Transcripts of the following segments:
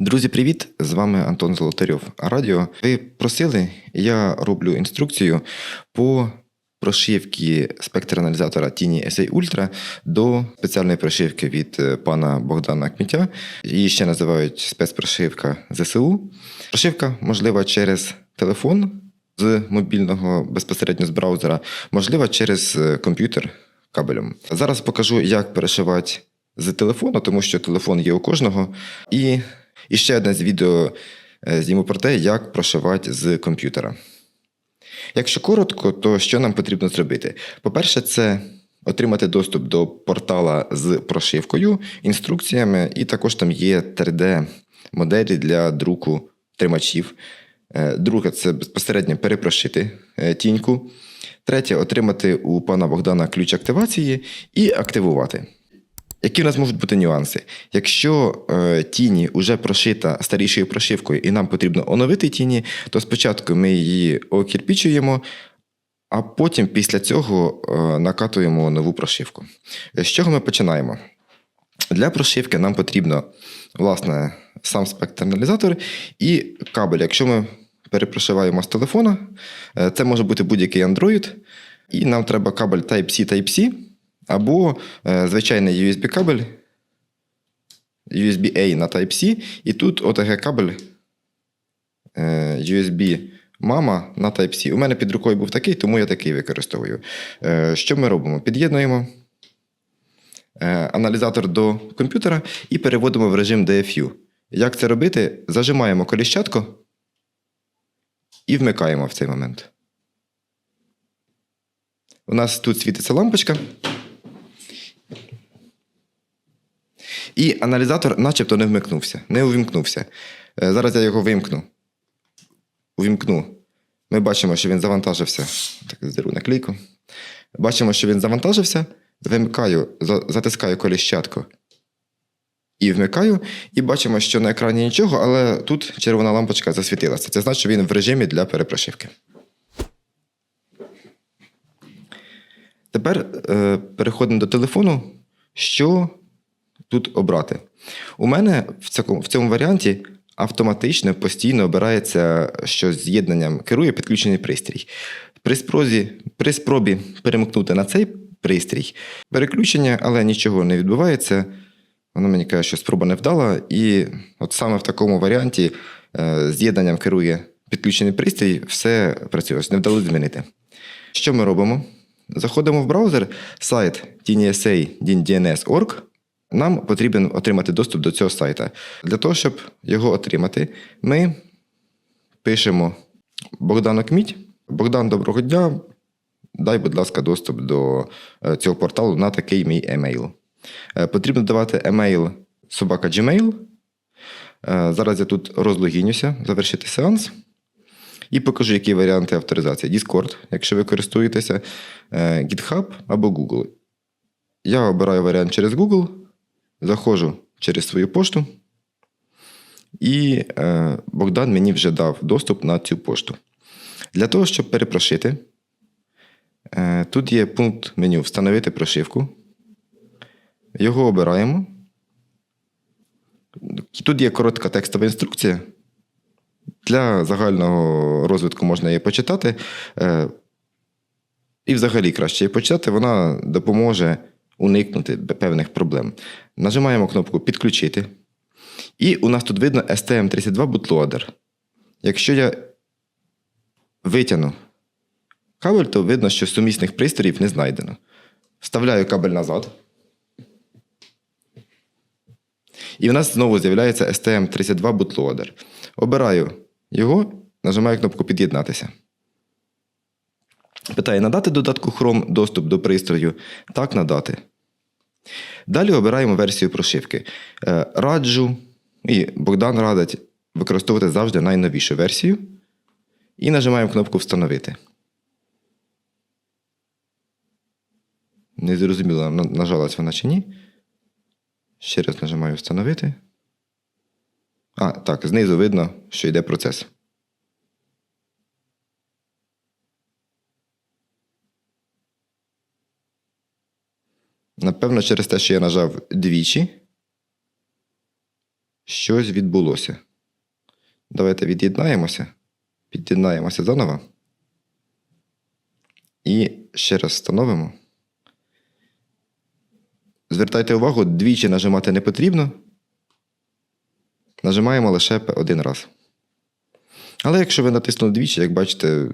Друзі, привіт! З вами Антон Золотарьов. Радіо. Ви просили, я роблю інструкцію по прошивці спектр-аналізатора Тіні SA Ultra до спеціальної прошивки від е, пана Богдана Кмітя. Її ще називають спецпрошивка ЗСУ. Прошивка можлива через телефон з мобільного безпосередньо з браузера, можлива через е, комп'ютер кабелем. Зараз покажу, як перешивати з телефону, тому що телефон є у кожного. І, і ще одне з відео е, зніму про те, як прошивати з комп'ютера. Якщо коротко, то що нам потрібно зробити? По-перше, це отримати доступ до портала з прошивкою, інструкціями, і також там є 3D-моделі для друку тримачів. Е, Друге, це безпосередньо перепрошити е, тіньку. Третє отримати у пана Богдана ключ активації і активувати. Які в нас можуть бути нюанси? Якщо е, тіні вже прошита старішою прошивкою і нам потрібно оновити тіні, то спочатку ми її окірпічуємо, а потім після цього е, накатуємо нову прошивку. З чого ми починаємо? Для прошивки нам потрібно власне сам спектр-аналізатор і кабель. Якщо ми перепрошиваємо з телефона, е, це може бути будь-який Android, і нам треба кабель Type-C Type-C або е, звичайний USB-кабель USB-A на Type-C, і тут OTG кабель е, USB мама на Type-C. У мене під рукою був такий, тому я такий використовую. Е, Що ми робимо? Під'єднуємо аналізатор до комп'ютера і переводимо в режим DFU. Як це робити? Зажимаємо коліщатку і вмикаємо в цей момент. У нас тут світиться лампочка. І аналізатор начебто не вмикнувся, не увімкнувся. Е, Зараз я його вимкну. Увімкну. Ми бачимо, що він завантажився. Так, здеру наклейку. Бачимо, що він завантажився. Вимикаю, затискаю коліщатку. І вмикаю. І бачимо, що на екрані нічого, але тут червона лампочка засвітилася. Це значить, що він в режимі для перепрошивки. Тепер е, переходимо до телефону. Що тут обрати? У мене в цьому, в цьому варіанті автоматично постійно обирається, що з'єднанням керує підключений пристрій. При спробі, при спробі перемкнути на цей пристрій переключення, але нічого не відбувається. Воно мені каже, що спроба не вдала. І от саме в такому варіанті е, з'єднанням керує підключений пристрій, все працює. Ось не вдалося змінити. Що ми робимо? Заходимо в браузер, сайт tnsa.dns.org. Нам потрібен отримати доступ до цього сайта. Для того, щоб його отримати, ми пишемо Богдану Кміть. Богдан, доброго дня. Дай, будь ласка, доступ до е, цього порталу на такий мій емейл. Е, Потрібно давати емейл собака Gmail. Е, Зараз я тут розлогінюся, завершити сеанс. І покажу, які варіанти авторизації. Discord, якщо ви користуєтеся, GitHub або Google. Я обираю варіант через Google, заходжу через свою пошту, і е, Богдан мені вже дав доступ на цю пошту. Для того, щоб перепрошити, е, тут є пункт меню Встановити прошивку. Його обираємо. Тут є коротка текстова інструкція. Для загального розвитку можна її почитати. Е, І взагалі краще її почитати, вона допоможе уникнути певних проблем. Нажимаємо кнопку Підключити. І у нас тут видно STM32 Bootloader. Якщо я витягну кабель, то видно, що сумісних пристроїв не знайдено. Вставляю кабель назад. І в нас знову з'являється STM32 Bootloader. Обираю його, нажимаю кнопку Під'єднатися. Питає: надати додатку Chrome доступ до пристрою? Так, надати. Далі обираємо версію прошивки. Е, Раджу, і Богдан радить використовувати завжди найновішу версію. І нажимаємо кнопку Встановити. Не зрозуміло, нажалась вона чи ні. Ще раз нажимаю Встановити. А, так, знизу видно, що йде процес. Напевно, через те, що я нажав двічі, щось відбулося. Давайте від'єднаємося, під'єднаємося заново. І ще раз встановимо. Звертайте увагу, двічі нажимати не потрібно. Нажимаємо лише один раз. Але якщо ви натиснули двічі, як бачите,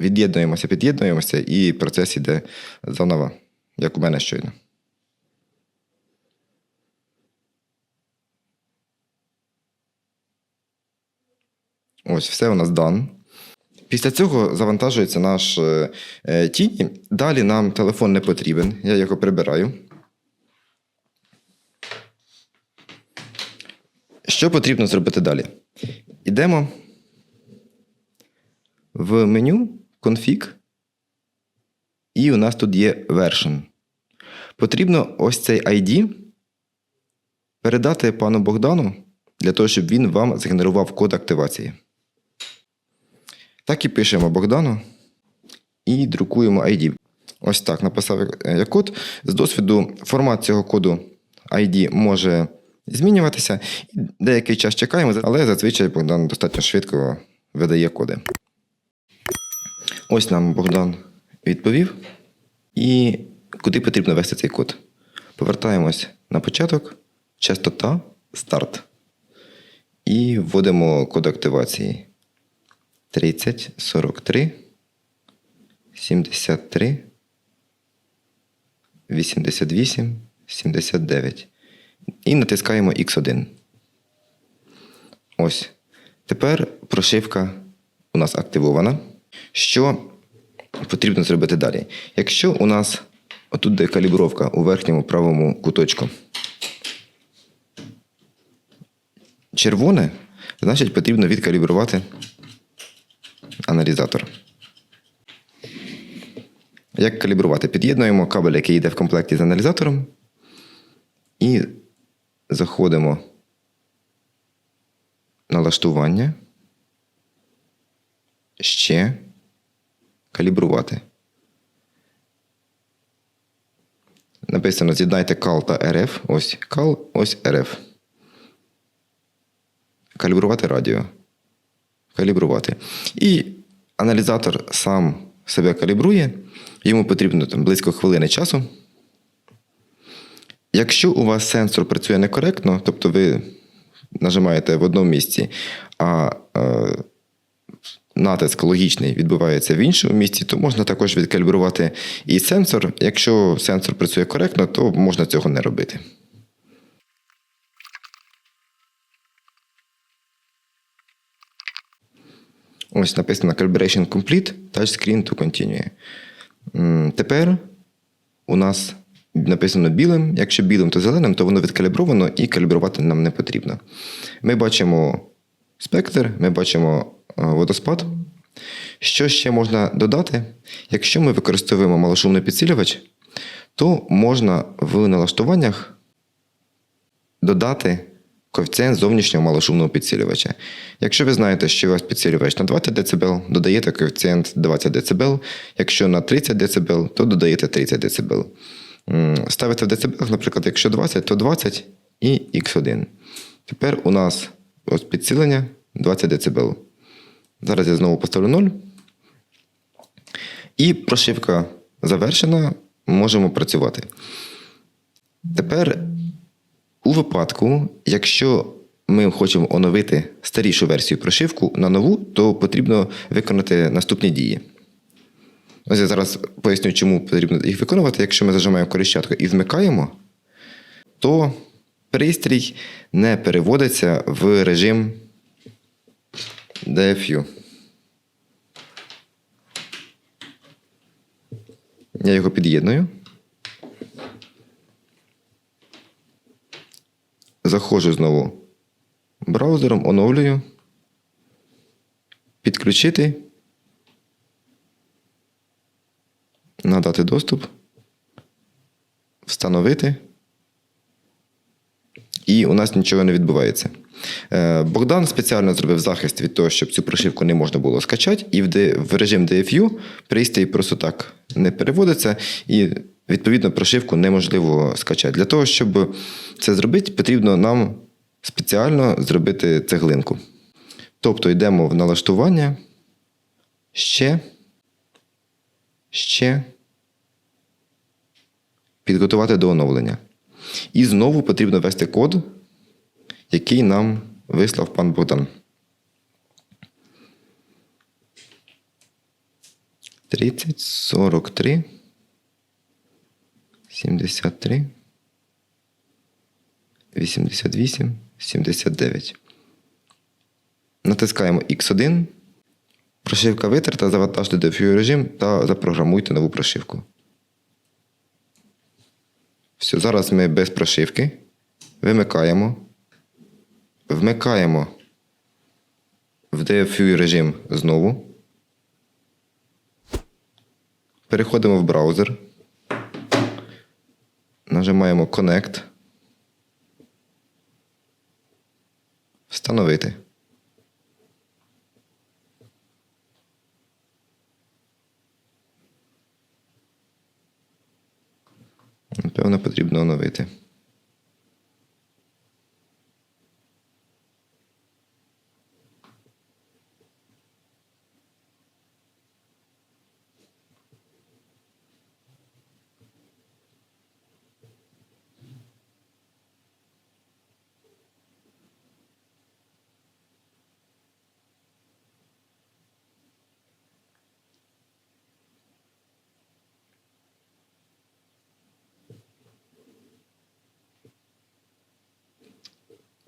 від'єднуємося, під'єднуємося, і процес іде заново, як у мене щойно. Ось, все у нас done. Після цього завантажується наш е, е, тіні. Далі нам телефон не потрібен. Я його прибираю. Що потрібно зробити далі? Йдемо в меню Config, і у нас тут є version. Потрібно ось цей ID передати пану Богдану для того, щоб він вам згенерував код активації. Так і пишемо Богдану і друкуємо ID. Ось так написав я код. З досвіду формат цього коду ID може змінюватися. Деякий час чекаємо, але зазвичай Богдан достатньо швидко видає коди. Ось нам Богдан відповів. І куди потрібно ввести цей код? Повертаємось на початок, частота, старт. І вводимо код активації 30, 43, 73, 88, 79. І натискаємо X1. Ось. Тепер прошивка у нас активована. Що потрібно зробити далі? Якщо у нас отут де калібровка у верхньому правому куточку червоне, значить потрібно відкалібрувати аналізатор. Як калібрувати? Під'єднуємо кабель, який йде в комплекті з аналізатором, і заходимо налаштування. Ще калібрувати. Написано: з'єднайте CAL та RF. Ось CAL, ось RF. Калібрувати радіо. Калібрувати. І аналізатор сам себе калібрує. Йому потрібно там, близько хвилини часу. Якщо у вас сенсор працює некоректно, тобто ви нажимаєте в одному місці, а е, натиск логічний відбувається в іншому місці, то можна також відкалібрувати і сенсор. Якщо сенсор працює коректно, то можна цього не робити. Ось написано Calibration Complete, Touchscreen to Continue. Тепер у нас написано білим. Якщо білим, то зеленим, то воно відкалібровано і калібрувати нам не потрібно. Ми бачимо спектр, ми бачимо водоспад. Що ще можна додати? Якщо ми використовуємо малошумний підсилювач, то можна в налаштуваннях додати коефіцієнт зовнішнього малошумного підсилювача. Якщо ви знаєте, що у вас підсилювач на 20 дБ, додаєте коефіцієнт 20 дБ. Якщо на 30 дБ, то додаєте 30 дБ. Ставите в дБ, наприклад, якщо 20, то 20 і Х1. Тепер у нас ось підсилення 20 дБ. Зараз я знову поставлю 0. І прошивка завершена, можемо працювати. Тепер, у випадку, якщо ми хочемо оновити старішу версію прошивку на нову, то потрібно виконати наступні дії. Ось я зараз поясню, чому потрібно їх виконувати. Якщо ми зажимаємо коліщатку і вмикаємо, то пристрій не переводиться в режим DFU. Я його під'єдную. Заходжу знову браузером, оновлюю. Підключити. Надати доступ. Встановити. І у нас нічого не відбувається. Е, Богдан спеціально зробив захист від того, щоб цю прошивку не можна було скачати, і в, режим DFU пристрій просто так не переводиться, і відповідно прошивку неможливо скачати. Для того, щоб це зробити, потрібно нам спеціально зробити цеглинку. Тобто йдемо в налаштування, ще, ще, підготувати до оновлення. І знову потрібно ввести код, який нам вислав пан Богдан. 30, 43, 73, 88, 79. Натискаємо X1. Прошивка витерта, завантажте до FUI режим та запрограмуйте нову прошивку. Все, зараз ми без прошивки. Вимикаємо. Вмикаємо в DFUI режим знову. Переходимо в браузер. Нажимаємо Connect. Встановити. Напевно, потрібно оновити.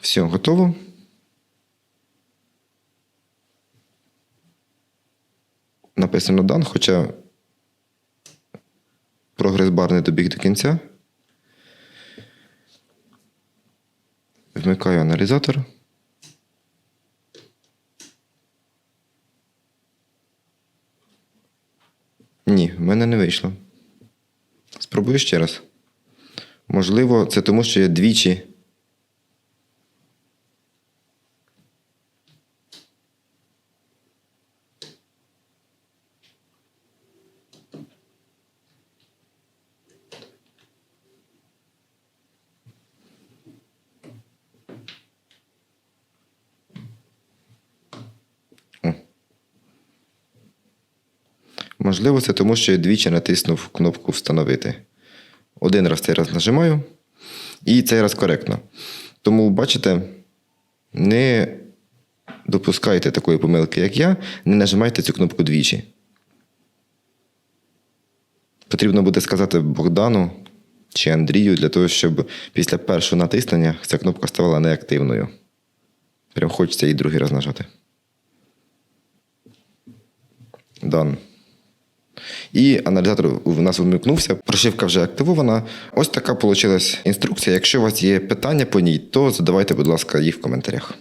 Все, готово. Написано дан, хоча прогрес-бар не добіг до кінця. Вмикаю аналізатор. Ні, в мене не вийшло. Спробую ще раз. Можливо, це тому, що я двічі Можливо, це тому, що я двічі натиснув кнопку Встановити. Один раз цей раз нажимаю, і цей раз коректно. Тому, бачите, не допускайте такої помилки, як я, не нажимайте цю кнопку двічі. Потрібно буде сказати Богдану чи Андрію для того, щоб після першого натиснення ця кнопка ставала неактивною. Прям хочеться її другий раз нажати. Done. І аналізатор у нас вимикнувся, прошивка вже активована. Ось така вийшла інструкція. Якщо у вас є питання по ній, то задавайте, будь ласка, їх в коментарях.